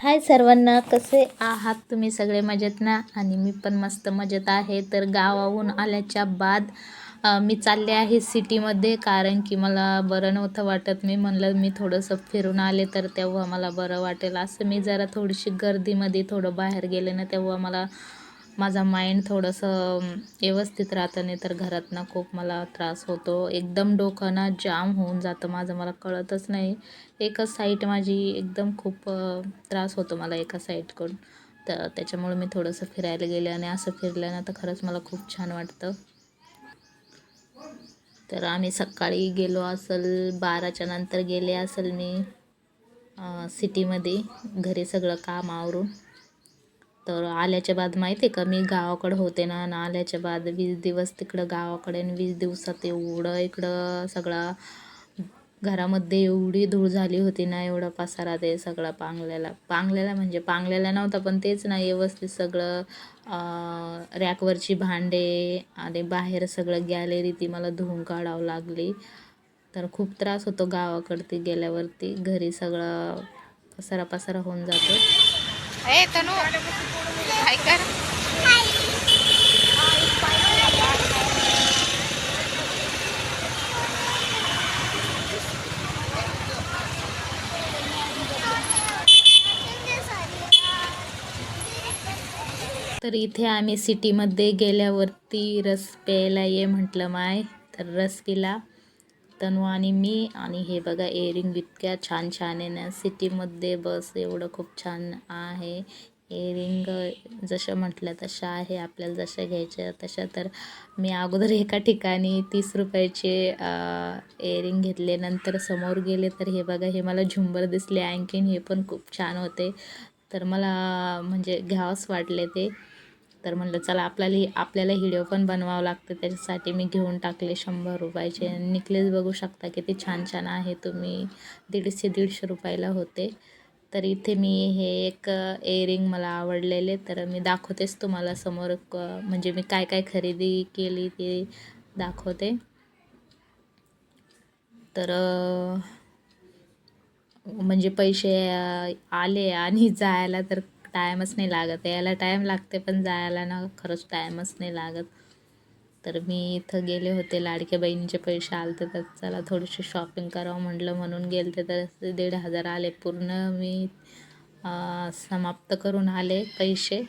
हाय सर्वांना कसे आहात तुम्ही सगळे मजेत ना आणि मी पण मस्त मजेत आहे. तर गावाहून आल्याच्या बाद मी चालले आहे सिटीमध्ये कारण की मला बरं नव्हतं वाटत. मी म्हणलं मी थोडंसं फिरून आले तर तेव्हा मला बरं वाटेल. असं मी जरा थोडीशी गर्दीमध्ये थोडं बाहेर गेले ना तेव्हा मला माझा माइंड थोडंसं व्यवस्थित राहतं नाही तर घरात ना खूप मला त्रास होतो. एकदम डोकं ना जाम होऊन जातं माझं मला कळतच नाही. एकच साईट माझी एकदम खूप त्रास होतो मला एका साईडकडून तर त्याच्यामुळे मी थोडंसं फिरायला गेले आणि असं फिरलं ना तर खरंच मला खूप छान वाटतं. तर आम्ही सकाळी गेलो असेल बाराच्या नंतर गेले असेल मी सिटीमध्ये घरी सगळं काम आवरून. तर आल्याच्या बाद माहिती आहे का मी गावाकडं होते ना आणि आल्याच्या बाद वीस दिवस तिकडं गावाकडे आणि वीस दिवसात एवढं इकडं सगळा घरामध्ये एवढी धूळ झाली होती ना एवढा पसारा ते सगळा पांगलेला. पांगलेला म्हणजे पांगलेला नव्हता पण तेच ना व्यवस्थित सगळं रॅकवरची भांडे आणि बाहेर सगळं गॅलरी ती मला धुवून काढावं लागली. तर खूप त्रास होतो गावाकडती गेल्यावरती घरी सगळं पसारा पसारा होऊन जातो. ए तनु हाय कर तर इथे आम्ही सिटीमध्ये गेल्यावरती रस प्यायला ये म्हटलं माय. तर रस पिला. तनू आणि मी आणि हे बघा एअरिंग इतक्या छान छान आहे ना. सिटीमध्ये बस एवढं खूप छान आहे. एअरिंग जशा म्हटलं तशा आहे आपल्याला जशा घ्यायच्या तशा तर मी अगोदर एका ठिकाणी तीस रुपयाचे एअरिंग घेतले. नंतर समोर गेले तर हे बघा हे मला झुंबर दिसले. आणखीन हे पण खूप छान होते. तर मला म्हणजे घ्यावंच वाटले ते. तर म्हणलं चला आपल्याला आपल्याला हिडिओ पण बनवावं लागतं. त्याच्यासाठी मी घेऊन टाकले शंभर रुपयाचे. निकलेस बघू शकता किती छान छान आहे तुम्ही. दीडशे दीडशे रुपयाला होते. तर इथे मी हे एक एअरिंग मला आवडलेले. तर मी दाखवतेच तुम्हाला समोर क- म्हणजे मी काय काय खरेदी केली ते दाखवते. तर म्हणजे पैसे आले आणि जायला तर टाईमच नाही लागत. यायला टाईम लागते पण जायला ना खरंच टाईमच नाही लागत. तर मी इथं गेले होते लाडक्या बहिणीचे पैसे आले तर चला थोडीशी शॉपिंग करावं म्हटलं. म्हणून गेले तर दीड हजार आले. पूर्ण मी समाप्त करून आले पैसे.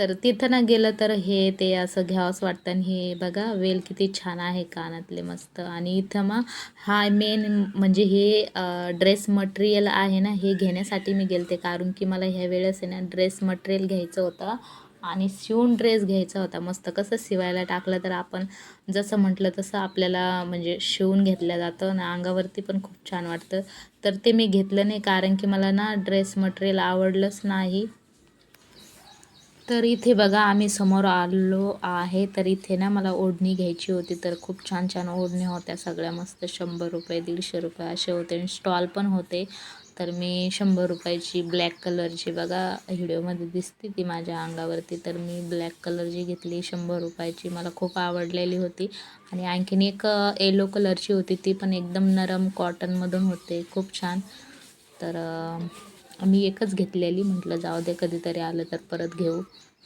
तर तिथं ना गेलं तर हे ते असं घ्यावंच वाटतं. आणि हे बघा वेल किती छान आहे कानातले मस्त. आणि इथं मग हा मेन म्हणजे हे ड्रेस मटेरियल आहे ना हे घेण्यासाठी मी गेलते. कारण की मला ह्या वेळेस आहे ना ड्रेस मटेरियल घ्यायचं होतं. आणि शिवून ड्रेस घ्यायचा होता. मस्त कसं शिवायला टाकलं तर आपण जसं म्हटलं तसं आपल्याला म्हणजे शिवून घेतलं जातं. ना अंगावरती पण खूप छान वाटतं. तर ते मी घेतलं नाही. कारण की मला ना ड्रेस मटेरियल आवडलंच नाही. तर इथे बघा आम्ही समोर आलो आहे. तर इथे ना मला ओढणी घ्यायची होती. तर खूप छान छान ओढण्या होत्या सगळ्या. मस्त शंभर रुपये दीडशे रुपये असे होते. आणि स्टॉल पण होते. तर मी शंभर रुपयाची ब्लॅक कलरची बघा व्हिडिओमध्ये दिसते ती माझ्या अंगावरती. तर मी ब्लॅक कलरची घेतली. शंभर रुपयाची मला खूप आवडलेली होती. आणि आणखीन एक येलो कलरची होती. ती पण एकदम नरम कॉटनमधून होते. खूप छान. तर मी एकच घेतलेली म्हटलं जाऊ दे कधीतरी आलं तर परत घेऊ.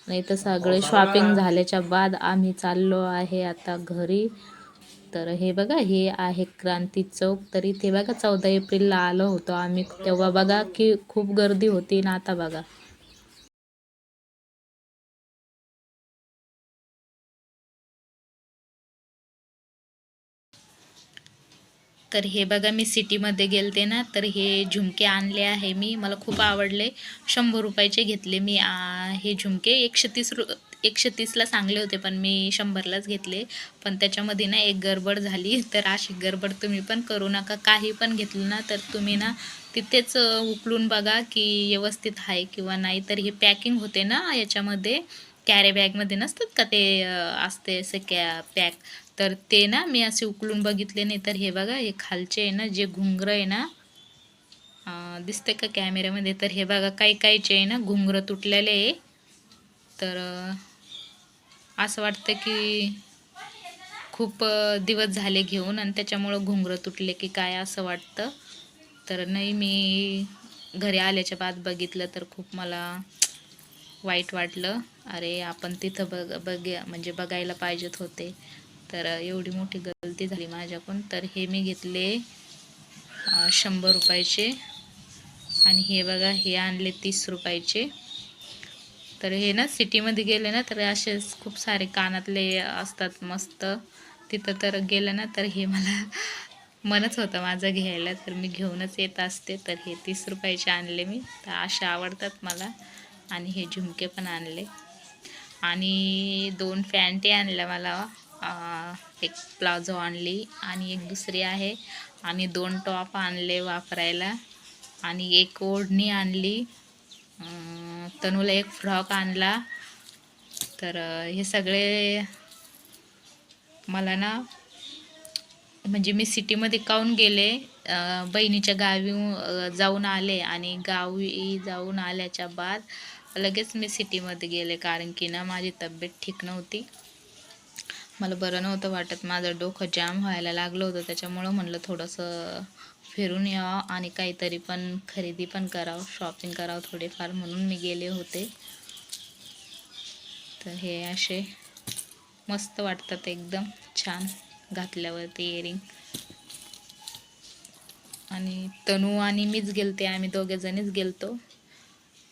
नाही तर सगळे शॉपिंग झाल्याच्या बाद आम्ही चाललो आहे आता घरी. तर हे बघा हे आहे क्रांती चौक. तर इथे बघा चौदा एप्रिलला आलो होतो आम्ही. तेव्हा बघा की खूप गर्दी होती ना आता बघा. तर हे बघा मी सिटीमध्ये गेलते ना तर हे झुमके आणले आहे मी. मला खूप आवडले. शंभर रुपयाचे घेतले मी. हे झुमके एकशे तीस रु एकशे तीसला चांगले होते पण मी शंभरलाच घेतले. पण त्याच्यामध्ये ना एक गडबड झाली. तर अशी गडबड तुम्ही पण करू नका. काही पण घेतलं ना तर तुम्ही ना तिथेच उकलून बघा की व्यवस्थित आहे किंवा नाही. तर हे पॅकिंग होते ना याच्यामध्ये. कॅरेबॅगमध्ये नसतात का ते असते असे कॅ पॅक? तर ते ना मी असे उकलून बघितले नाही तर हे बघा हे खालचे आहे ना जे घुंगरं आहे ना दिसते का कॅमेऱ्यामध्ये तर हे बघा काही काहीचे आहे ना घुंगरं तुटलेले आहे. तर असं वाटतं की खूप दिवस झाले घेऊन आणि त्याच्यामुळं घुंगरं तुटले की काय असं वाटतं. तर नाही मी घरी आल्याच्या बाद बघितलं तर खूप मला वाईट वाटलं. अरे आपण तिथं बघ बघ म्हणजे बघायला पाहिजेत होते. तर एवढी मोठी गलती झाली माझ्याकडून. तर हे मी घेतले शंभर रुपयाचे. आणि हे बघा हे आणले तीस रुपयाचे. तर हे ना सिटीमध्ये गेले ना तर असे खूप सारे कानातले असतात मस्त. तिथं तर गेलं ना तर हे मला मनच होतं माझं घ्यायला. तर मी घेऊनच येत असते. तर हे तीस रुपयाचे आणले मी. तर असे आवडतात मला. आणि हे झुमके पण आणले. आणि दोन पॅन्टी आणल्या मला. एक प्लाझो आणली आणि एक दुसरी आहे. आणि दोन टॉप आणले वापरायला. आणि एक ओढणी आणली. तनूला एक फ्रॉक आणला. तर हे सगळे मला ना म्हणजे मी सिटीमध्ये काहून गेले? बहिणीच्या गावी जाऊन आले आणि गावी जाऊन आल्याच्या बाद लगेच मी सिटीमध्ये गेले. कारण की ना माझी तब्येत ठीक नव्हती. मला बरं नव्हतं वाटत. माझं डोकं जाम व्हायला लागलं होतं. त्याच्यामुळं म्हणलं थोडंसं फिरून यावं आणि काहीतरी पण खरेदी पण करावं शॉपिंग करावं थोडेफार म्हणून मी गेले होते. तर हे असे मस्त वाटतात एकदम छान घातल्यावरती इयरिंग आणि तनू आणि मीच गेलते. आम्ही दोघेजणीच गेलतो.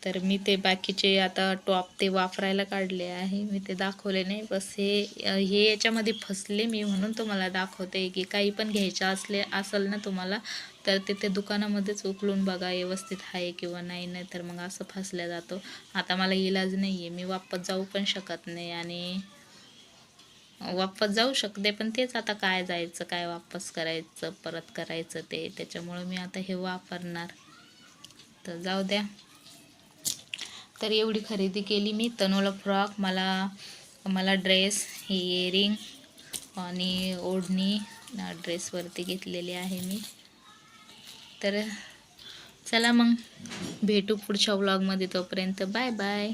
तर मी ते बाकीचे आता टॉप ते वापरायला काढले आहे. मी ते दाखवले नाही. बस हे हे याच्यामध्ये फसले मी म्हणून तुम्हाला दाखवते की काही पण घ्यायचं असले असेल ना तुम्हाला तर ते ते दुकानामध्येच उकलून बघा व्यवस्थित आहे किंवा नाही. नाही तर मग असं फसल्या जातो. आता मला इलाज नाही आहे मी वापस जाऊ पण शकत नाही आणि वापस जाऊ शकते पण तेच आता काय जायचं काय वापस करायचं परत करायचं ते. त्याच्यामुळं मी आता हे वापरणार. तर जाऊ द्या. तर एवढी खरेदी केली मी. तनूला फ्रॉक मला मला ड्रेस हे इयरिंग आणि ओढणी ड्रेसवरती घेतलेली आहे मी. तर चला मग भेटू पुढच्या व्लॉगमध्ये तोपर्यंत. Bye bye